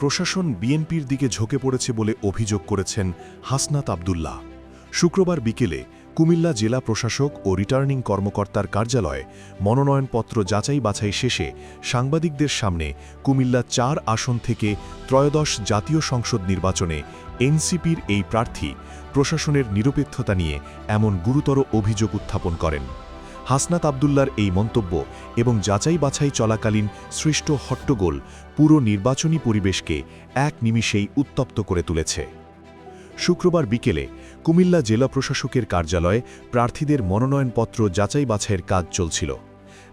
প্রশাসন বিএনপির দিকে ঝোঁকে পড়েছে বলে অভিযোগ করেছেন হাসনাত আবদুল্লাহ। শুক্রবার বিকেলে কুমিল্লা জেলা প্রশাসক ও রিটার্নিং কর্মকর্তার কার্যালয়ে মনোনয়নপত্র যাচাই বাছাই শেষে সাংবাদিকদের সামনে কুমিল্লা চার আসন থেকে ত্রয়োদশ জাতীয় সংসদ নির্বাচনে এনসিপির এই প্রার্থী প্রশাসনের নিরপেক্ষতা নিয়ে এমন গুরুতর অভিযোগ উত্থাপন করেন। হাসনাত আবদুল্লার এই মন্তব্য এবং যাচাই বাছাই চলাকালীন সৃষ্ট হট্টগোল পুরো নির্বাচনী পরিবেশকে এক নিমিষেই উত্তপ্ত করে তুলেছে। শুক্রবার বিকেলে কুমিল্লা জেলা প্রশাসকের কার্যালয়ে প্রার্থীদের মনোনয়নপত্র যাচাই বাছাইয়ের কাজ চলছিল।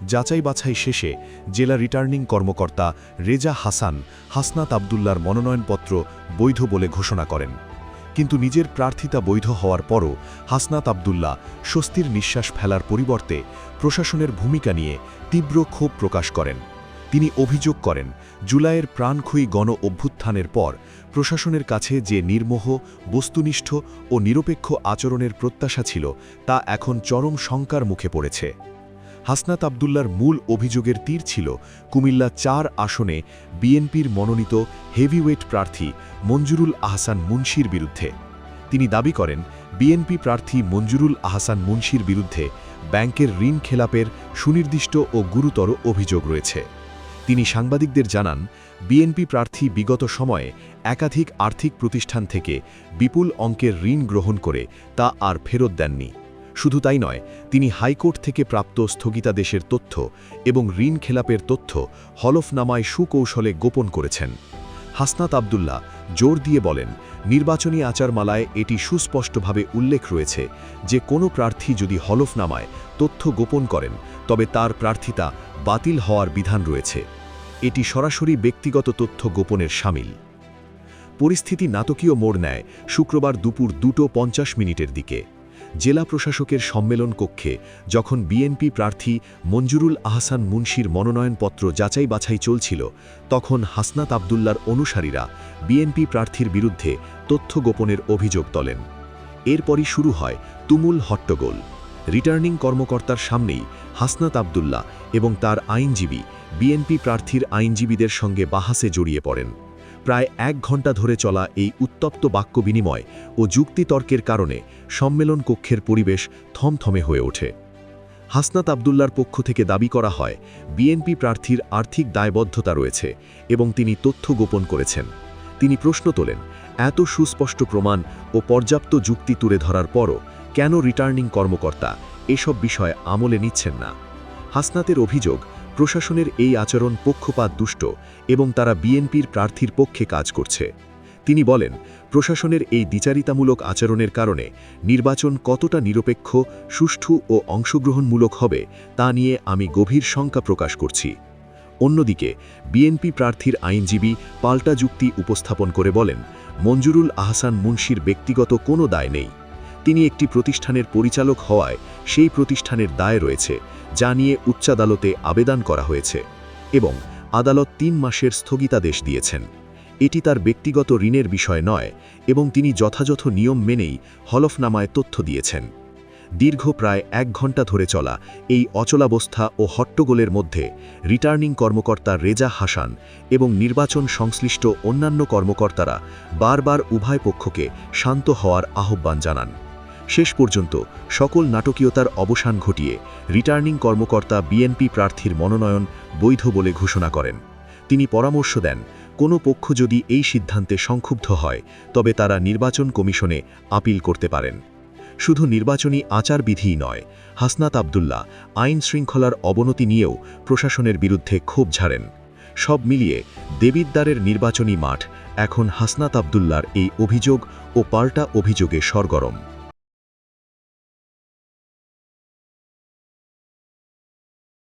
যাচাই বাছাই শেষে জেলা রিটার্নিং কর্মকর্তা রেজা হাসান হাসনাত আবদুল্লার মনোনয়নপত্র বৈধ বলে ঘোষণা করেন। কিন্তু নিজের প্রার্থিতা বৈধ হওয়ার পরও হাসনাত আবদুল্লাহ স্বস্তির নিঃশ্বাস ফেলার পরিবর্তে প্রশাসনের ভূমিকা নিয়ে তীব্র ক্ষোভ প্রকাশ করেন। তিনি অভিযোগ করেন, জুলাইয়ের প্রাণক্ষয়ী গণ অভ্যুত্থানের পর প্রশাসনের কাছে যে নির্মোহ, বস্তুনিষ্ঠ ও নিরপেক্ষ আচরণের প্রত্যাশা ছিল, তা এখন চরম শঙ্কার মুখে পড়েছে। হাসনাত আবদুল্লার মূল অভিযোগের তীর ছিল কুমিল্লা চার আসনে বিএনপির মনোনীত হেভিওয়েট প্রার্থী মঞ্জুরুল আহসান মুন্সির বিরুদ্ধে। তিনি দাবি করেন, বিএনপি প্রার্থী মঞ্জুরুল আহসান মুন্সির বিরুদ্ধে ব্যাংকের ঋণ খেলাপের সুনির্দিষ্ট ও গুরুতর অভিযোগ রয়েছে। তিনি সাংবাদিকদের জানান, বিএনপি প্রার্থী বিগত সময়ে একাধিক আর্থিক প্রতিষ্ঠান থেকে বিপুল অঙ্কের ঋণ গ্রহণ করে তা আর ফেরত দেননি। শুধু তাই নয়, তিনি হাইকোর্ট থেকে প্রাপ্ত স্থগিতাদেশের তথ্য এবং ঋণ খেলাপের তথ্য হলফনামায় সুকৌশলে গোপন করেছেন। হাসনাত আবদুল্লাহ জোর দিয়ে বলেন, নির্বাচনী আচারমালায় এটি সুস্পষ্টভাবে উল্লেখ রয়েছে যে কোনো প্রার্থী যদি হলফনামায় তথ্য গোপন করেন, তবে তার প্রার্থিতা বাতিল হওয়ার বিধান রয়েছে। এটি সরাসরি ব্যক্তিগত তথ্য গোপনের সামিল। পরিস্থিতি নাটকীয় মোড় নেয় শুক্রবার দুপুর দুটো পঞ্চাশ মিনিটের দিকে। জেলা প্রশাসকের সম্মেলন কক্ষে যখন বিএনপি প্রার্থী মঞ্জুরুল আহসান মুন্সির মনোনয়নপত্র যাচাই বাছাই চলছিল, তখন হাসনাত আবদুল্লার অনুসারীরা বিএনপি প্রার্থীর বিরুদ্ধে তথ্য গোপনের অভিযোগ তোলেন। এরপরই শুরু হয় তুমুল হট্টগোল। রিটার্নিং কর্মকর্তার সামনেই হাসনাত আবদুল্লাহ এবং তার আইনজীবী বিএনপি প্রার্থীর আইনজীবীদের সঙ্গে বাহাসে জড়িয়ে পড়েন। প্রায় এক ঘণ্টা ধরে চলা এই উত্তপ্ত বাক্য বিনিময় ও যুক্তিতর্কের কারণে সম্মেলন কক্ষের পরিবেশ থমথমে হয়ে ওঠে। হাসনাত আবদুল্লার পক্ষ থেকে দাবি করা হয়, বিএনপি প্রার্থীর আর্থিক দায়বদ্ধতা রয়েছে এবং তিনি তথ্য গোপন করেছেন। তিনি প্রশ্ন তোলেন, এত সুস্পষ্ট প্রমাণ ও পর্যাপ্ত যুক্তি তুলে ধরার পরও কেন রিটার্নিং কর্মকর্তা এসব বিষয় আমলে নিচ্ছেন না? হাসনাতের অভিযোগ প্রশাসনের এই আচরণ পক্ষপাত দুষ্ট এবং তারা বিএনপির প্রার্থীর পক্ষে কাজ করছে। তিনি বলেন, প্রশাসনের এই দ্বিচারিতামূলক আচরণের কারণে নির্বাচন কতটা নিরপেক্ষ, সুষ্ঠু ও অংশগ্রহণমূলক হবে তা নিয়ে আমি গভীর শঙ্কা প্রকাশ করছি। অন্যদিকে, বিএনপি প্রার্থীর আইনজীবী পাল্টা যুক্তি উপস্থাপন করে বলেন, মঞ্জুরুল আহসান মুন্সির ব্যক্তিগত কোনো দায় নেই। তিনি একটি প্রতিষ্ঠানের পরিচালক হওয়ায় সেই প্রতিষ্ঠানের দায় রয়েছে, যা নিয়ে উচ্চাদালতে আবেদন করা হয়েছে এবং আদালত তিন মাসের স্থগিতাদেশ দিয়েছেন। এটি তার ব্যক্তিগত ঋণের বিষয় নয় এবং তিনি যথাযথ নিয়ম মেনেই হলফনামায় তথ্য দিয়েছেন। দীর্ঘ প্রায় এক ঘণ্টা ধরে চলা এই অচলাবস্থা ও হট্টগোলের মধ্যে রিটার্নিং কর্মকর্তা রেজা হাসান এবং নির্বাচন সংশ্লিষ্ট অন্যান্য কর্মকর্তারা বারবার উভয় পক্ষকে শান্ত হওয়ার আহ্বান জানান। শেষ পর্যন্ত সকল নাটকীয়তার অবসান ঘটিয়ে রিটার্নিং কর্মকর্তা বিএনপি প্রার্থীর মনোনয়ন বৈধ বলে ঘোষণা করেন। তিনি পরামর্শ দেন, কোনো পক্ষ যদি এই সিদ্ধান্তে সংক্ষুব্ধ হয়, তবে তারা নির্বাচন কমিশনে আপিল করতে পারেন। শুধু নির্বাচনী আচারবিধিই নয়, হাসনাত আবদুল্লা আইন শৃঙ্খলার অবনতি নিয়েও প্রশাসনের বিরুদ্ধে ক্ষোভ ঝাড়েন। সব মিলিয়ে দেবিদ্দারের নির্বাচনী মাঠ এখন হাসনাত আবদুল্লার এই অভিযোগ ও পাল্টা অভিযোগে সরগরম।